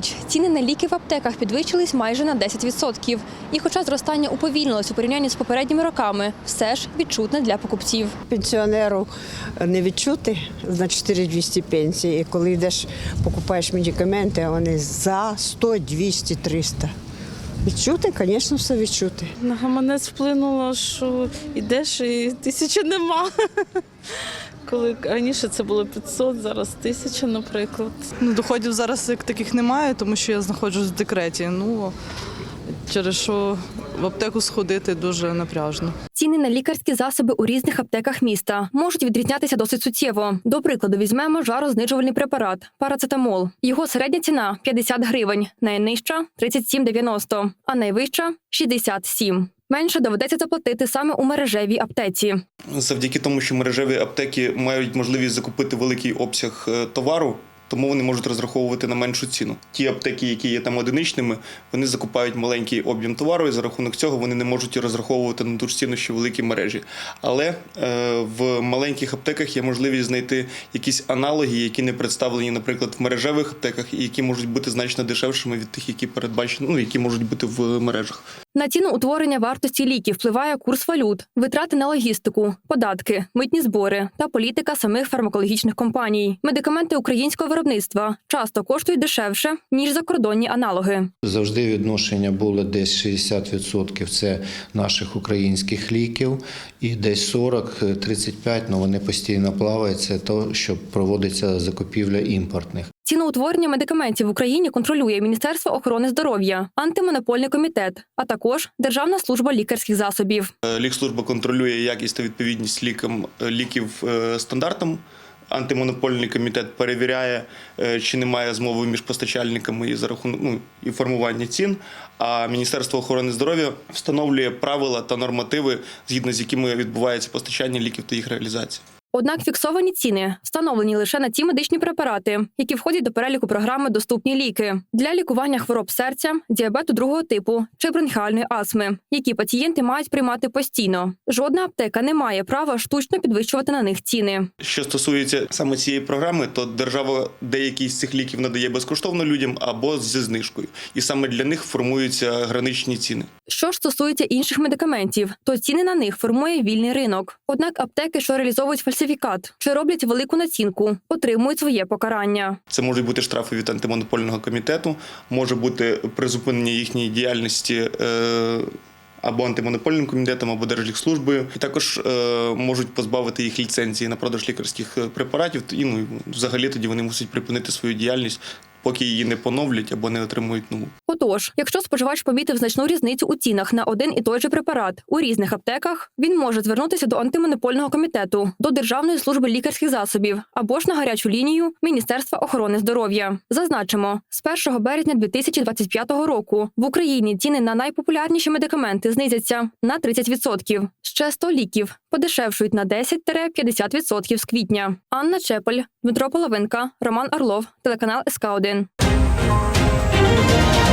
Цьогоріч ціни на ліки в аптеках підвищились майже на 10%. І хоча зростання уповільнилось у порівнянні з попередніми роками, все ж відчутне для покупців. Пенсіонеру не відчути на 4200 пенсії. І коли йдеш, покупаєш медикаменти, вони за 100, 200, 300. Відчути, звісно, все відчути. На гаманець вплинуло, що йдеш і тисячі нема. Коли раніше це було 500, зараз тисяча, наприклад. Ну, доходів зараз як таких немає, тому що я знаходжусь в декреті. Ну через що в аптеку сходити дуже напряжно. Ціни на лікарські засоби у різних аптеках міста можуть відрізнятися досить суттєво. До прикладу, візьмемо жарознижувальний препарат парацетамол. Його середня ціна 50 гривень, найнижча 37,90, а найвища 67. Менше доведеться заплатити саме у мережевій аптеці. завдяки тому, що мережеві аптеки мають можливість закупити великий обсяг е, товару. Тому вони можуть розраховувати на меншу ціну. Ті аптеки, які є там одиничними, вони закупають маленький об'єм товару, і за рахунок цього вони не можуть розраховувати на ту ж ціну, що великі мережі. Але е, в маленьких аптеках є можливість знайти якісь аналоги, які не представлені, наприклад, в мережевих аптеках, і які можуть бути значно дешевшими від тих, які передбачені, ну які можуть бути в мережах. На ціну утворення вартості ліків впливає курс валют, витрати на логістику, податки, митні збори та політика самих фармакологічних компаній. Медикаменти українського виробництва часто коштують дешевше ніж закордонні аналоги. Завжди відношення було десь 60% це наших українських ліків, і десь 40-35, ну вони постійно плавають. Це то, що проводиться закупівля імпортних. Ціноутворення медикаментів в Україні контролює Міністерство охорони здоров'я, антимонопольний комітет, а також Державна служба лікарських засобів. Е, Лікслужба контролює якість та відповідність лікам е, ліків е, стандартам. Антимонопольний комітет перевіряє, чи немає змови між постачальниками і за рахунок ну, і формування цін. А Міністерство охорони здоров'я встановлює правила та нормативи, згідно з якими відбувається постачання ліків та їх реалізація. Однак фіксовані ціни встановлені лише на ті медичні препарати, які входять до переліку програми Доступні ліки для лікування хвороб серця, діабету другого типу чи бронхіальної астми, які пацієнти мають приймати постійно. Жодна аптека не має права штучно підвищувати на них ціни. Що стосується саме цієї програми, то держава деякі з цих ліків надає безкоштовно людям або зі знижкою, і саме для них формуються граничні ціни. Що ж стосується інших медикаментів, то ціни на них формує вільний ринок. Однак аптеки, що реалізовують фальсифікат чи роблять велику націнку, отримують своє покарання. Це можуть бути штрафи від антимонопольного комітету, може бути призупинення їхньої діяльності. Е- або антимонопольним комітетом, або Держлікслужбою, і також е, можуть позбавити їх ліцензії на продаж лікарських е, препаратів. І ну взагалі тоді вони мусять припинити свою діяльність, поки її не поновлять або не отримують нову. Отож, якщо споживач помітив значну різницю у цінах на один і той же препарат у різних аптеках, він може звернутися до антимонопольного комітету, до Державної служби лікарських засобів або ж на гарячу лінію Міністерства охорони здоров'я. Зазначимо, з 1 березня 2025 року в Україні ціни на найпопулярніші медикаменти знизяться на 30%. Ще 100 ліків подешевшують на 10-50% з квітня. Анна Чепель, Дмитро Половинка, Роман Орлов, телеканал СК 1 З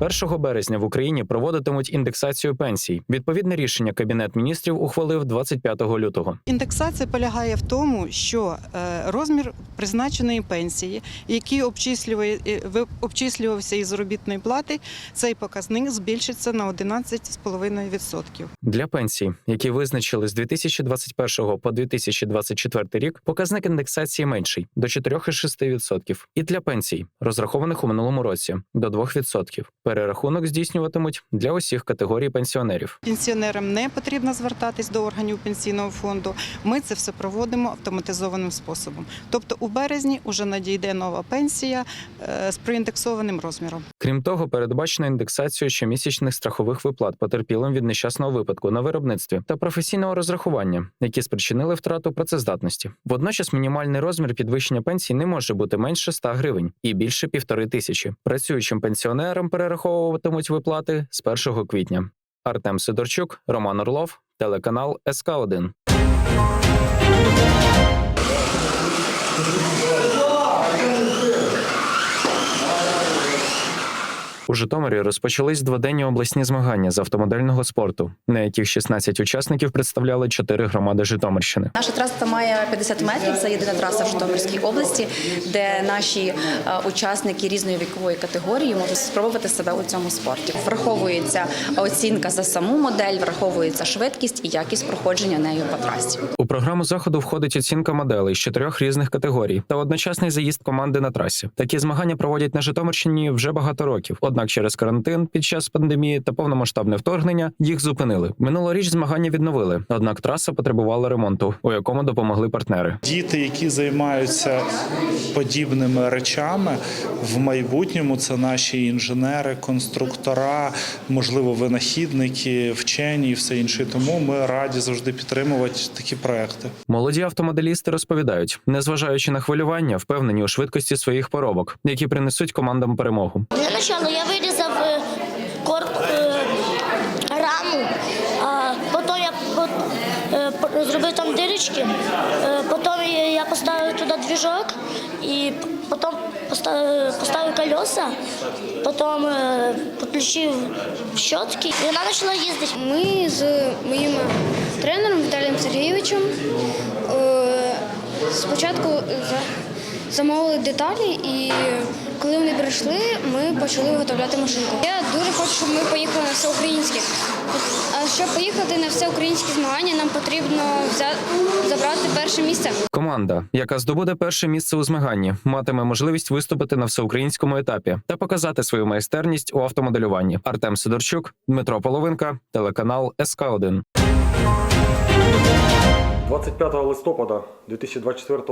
1 березня в Україні проводитимуть індексацію пенсій. Відповідне рішення Кабінет міністрів ухвалив 25 лютого. Індексація полягає в тому, що е, розмір призначеної пенсії, який обчислює, е, обчислювався із заробітної плати, цей показник збільшиться на 11,5%. Для пенсій, які визначили з 2021 по 2024 рік, показник індексації менший до 4,6%. І для пенсій, розрахованих у минулому році, до 2%. Перерахунок здійснюватимуть для усіх категорій пенсіонерів. Пенсіонерам не потрібно звертатись до органів пенсійного фонду. Ми це все проводимо автоматизованим способом. Тобто у березні вже надійде нова пенсія е, з проіндексованим розміром. Крім того, передбачено індексацію щомісячних страхових виплат потерпілим від нещасного випадку на виробництві та професійного розрахування, які спричинили втрату працездатності. Водночас мінімальний розмір підвищення пенсій не може бути менше 100 гривень і більше півтори тисячі. Працюючим пенсіонерам перераховуватимуть виплати з 1 квітня. Артем Сидорчук, Роман Орлов, телеканал СК 1 У Житомирі розпочались дводенні обласні змагання з автомодельного спорту, на яких 16 учасників представляли чотири громади Житомирщини. Наша траса має 50 метрів. Це єдина траса в Житомирській області, де наші е, учасники різної вікової категорії можуть спробувати себе у цьому спорті. Враховується оцінка за саму модель, враховується швидкість і якість проходження нею по трасі. У програму заходу входить оцінка моделей з чотирьох різних категорій та одночасний заїзд команди на трасі. Такі змагання проводять на Житомирщині вже багато років. Однак через карантин під час пандемії та повномасштабне вторгнення їх зупинили. Минулоріч змагання відновили, однак траса потребувала ремонту, у якому допомогли партнери. Діти, які займаються подібними речами, в майбутньому це наші інженери, конструктора, можливо, винахідники, вчені і все інше. Тому ми раді завжди підтримувати такі проекти. Молоді автомоделісти розповідають, незважаючи на хвилювання, впевнені у швидкості своїх поробок, які принесуть командам перемогу. Для початку я вирізав е, кор, е, раму, а потім я по- е, по- зробив там дирочки, е, потім я поставив туди двіжок і потім поставив, поставив колеса, потім е, підключив щотки і вона почала їздити. Ми з моїм тренером Віталієм Сергійовичем е, спочатку замовили деталі, і коли вони прийшли, ми почали виготовляти машинку. Я дуже хочу, щоб ми поїхали на всеукраїнське. А щоб поїхати на всеукраїнські змагання, нам потрібно взя- забрати перше місце. Команда, яка здобуде перше місце у змаганні, матиме можливість виступити на всеукраїнському етапі та показати свою майстерність у автомоделюванні. Артем Сидорчук, Дмитро Половинка, телеканал СК 1 25 листопада 2024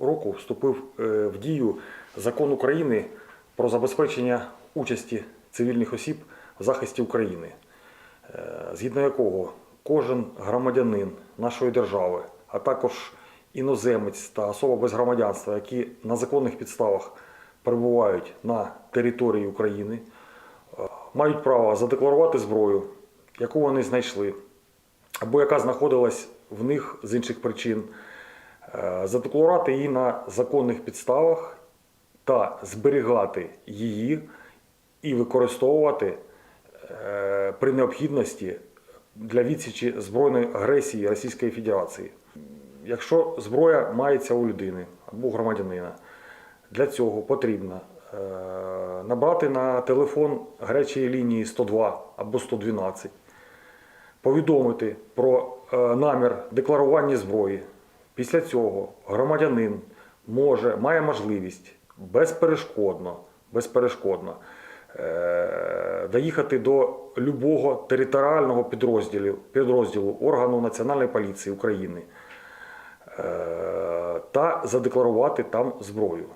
року вступив е, в дію закон України про забезпечення участі цивільних осіб в захисті України, е, згідно якого кожен громадянин нашої держави, а також іноземець та особа без громадянства, які на законних підставах перебувають на території України, е, мають право задекларувати зброю, яку вони знайшли, або яка знаходилась в них з інших причин, е, задекларувати її на законних підставах та зберігати її і використовувати е, при необхідності для відсічі збройної агресії Російської Федерації. Якщо зброя мається у людини або громадянина, для цього потрібно е, набрати на телефон гарячої лінії 102 або 112 повідомити про е, намір декларування зброї. Після цього громадянин може, має можливість безперешкодно, безперешкодно е, доїхати до любого територіального підрозділу, підрозділу органу Національної поліції України е, та задекларувати там зброю.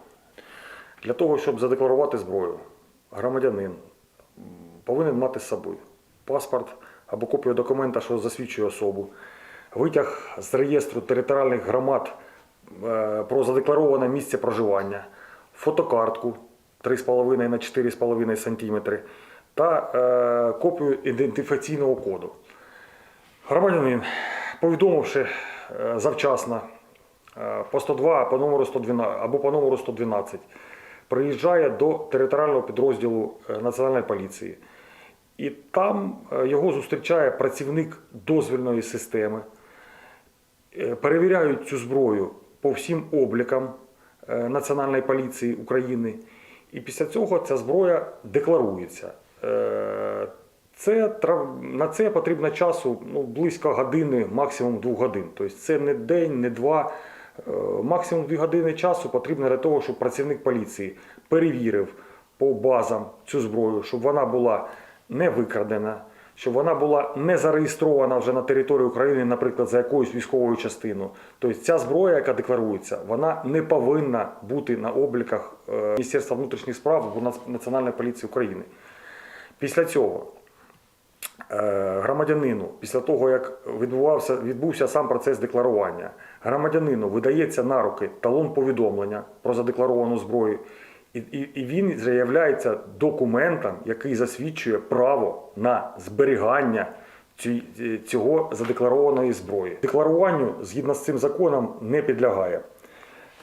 Для того, щоб задекларувати зброю, громадянин повинен мати з собою паспорт або копію документа, що засвідчує особу, витяг з реєстру територіальних громад е, про задеклароване місце проживання, фотокартку 3,5 на 4,5 см та е, копію ідентифікаційного коду. Громадянин, повідомивши е, завчасно е, по 102 по номеру 112 або по номеру 112, приїжджає до територіального підрозділу е, Національної поліції. І там е, його зустрічає працівник дозвільної системи, Е, перевіряють цю зброю по всім облікам Національної поліції України. І після цього ця зброя декларується. Е, Це, на це потрібно часу ну, близько години, максимум двох годин. Тобто це не день, не два. Е, Максимум дві години часу потрібно для того, щоб працівник поліції перевірив по базам цю зброю, щоб вона була не викрадена, щоб вона була не зареєстрована вже на території України, наприклад, за якоюсь військовою частиною. Тобто ця зброя, яка декларується, вона не повинна бути на обліках е, Міністерства внутрішніх справ або Нац- Національної поліції України. Після цього е, громадянину, після того як відбувався, відбувся сам процес декларування, громадянину видається на руки талон повідомлення про задекларовану зброю, і, і, і він є документом, який засвідчує право на зберігання ці- цього задекларованої зброї. Декларуванню згідно з цим законом не підлягає.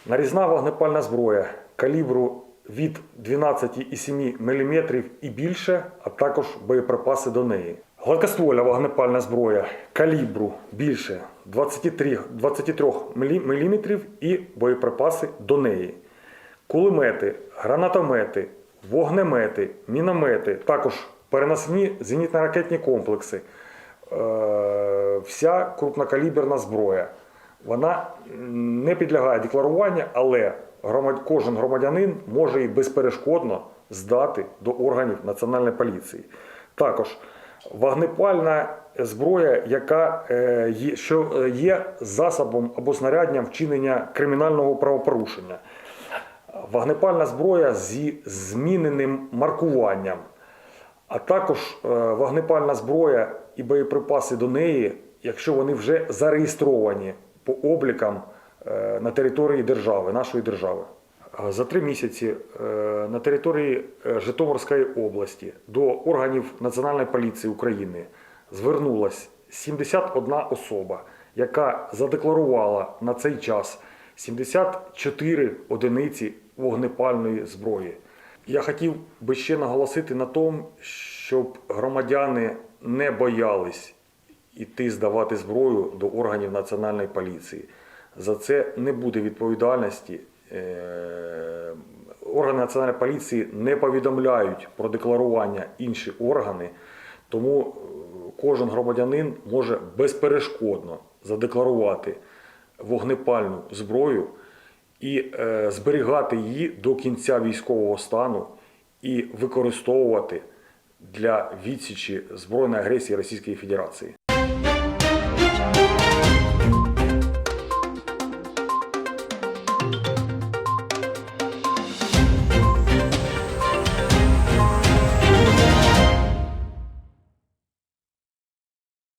Нарізна вогнепальна зброя калібру від 12,7 мм і більше, а також боєприпаси до неї. Гладкоствольна вогнепальна зброя калібру більше 23, 23 мм і боєприпаси до неї. Кулемети, гранатомети, вогнемети, міномети, також переносні зенітно-ракетні комплекси, е, вся крупнокаліберна зброя. Вона не підлягає декларуванню, але кожен громадянин може її безперешкодно здати до органів Національної поліції. Також вогнепальна зброя, яка е, є, що е, є засобом або знаряддям вчинення кримінального правопорушення. Вогнепальна зброя зі зміненим маркуванням, а також е, вогнепальна зброя і боєприпаси до неї, якщо вони вже зареєстровані по облікам е, на території держави, нашої держави. Е, За три місяці на території Житомирської області до органів Національної поліції України звернулась 71 особа, яка задекларувала на цей час 74 одиниці вогнепальної зброї. Я хотів би ще наголосити на тому, щоб громадяни не боялись іти здавати зброю до органів Національної поліції. За це не буде відповідальності. Е, Органи Національної поліції не повідомляють про декларування інші органи, тому е, кожен громадянин може безперешкодно задекларувати вогнепальну зброю і е, зберігати її до кінця військового стану і використовувати для відсічі збройної агресії Російської Федерації.